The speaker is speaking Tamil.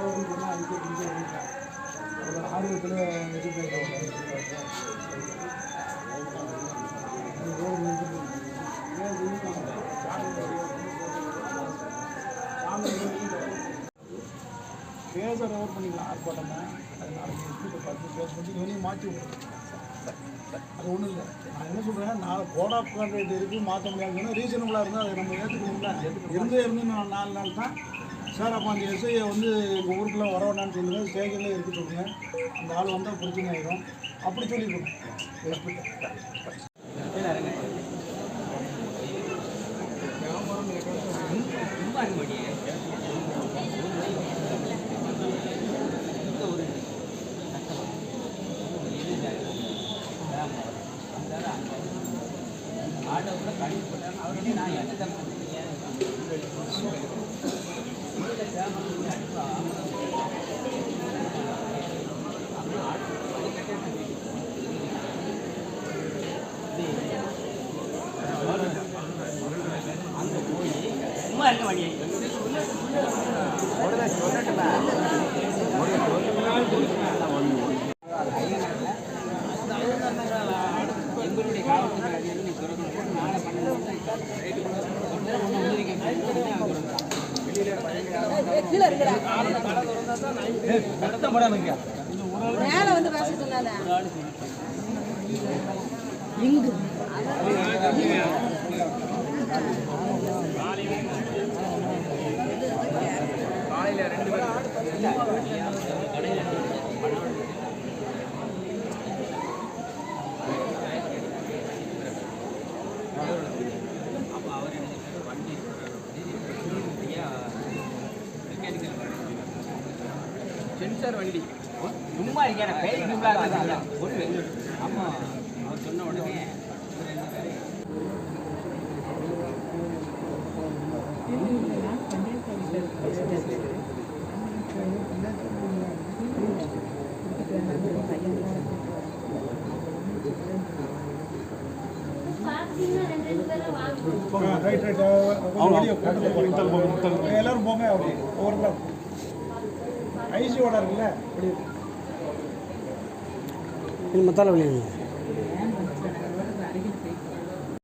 வரும்னு சொன்னால் அதுக்கே பிடிக்க வேண்டியதான் ஒரு ஆர்வத்தில் இது போயிட்டு பேச ரவர் பண்ணிக்கலாம் ஆர்ப்பாட்டம் அது நாளைக்கு எஸ்பிட்ட பார்த்து பேச பண்ணி இவனையும் மாற்றி விடுறோம் அது ஒன்றும் இல்லை நான் என்ன சொல்கிறேன் நாலு கோட் ஆஃப் கான்ட்ராக்ட் இருக்குது மாற்ற முடியாதுன்னா ரீசனபுளாக இருந்தால் அதை நம்ம ஏற்றுக்கணும்ல இருந்தே இருந்து நாலு நாள் தான் சார் அப்போ அந்த எஸ்ஐயை வந்து எங்கள் ஊருக்குள்ளே வர வேண்டாம்னு சொல்லுங்கள் ஸ்டேஜில் இருக்க சொல்லுங்கள் அந்த ஆள் வந்தால் பிரச்சனை ஆயிடும் அப்படி சொல்லி ஆட்டோ கூட கழிவு போட்டாங்க அவருடைய நான் என்ன தான் சும்மா இருக்க வழி எங்களுடைய திறக்கணும் நாளை மேல வந்து பேச சொன்னால இங்கு. சென்சார் வண்டி சும்மா இருக்கேன் பேய் கூடாது ஒரு ஒன்று ஆமாம் அவர் சொன்ன உடனே Thank you. ரைட் ரைட் எல்லாரும் போங்க அப்படி ஒவ்வொரு ஐசியோட இருக்குல்ல மத்தால வழி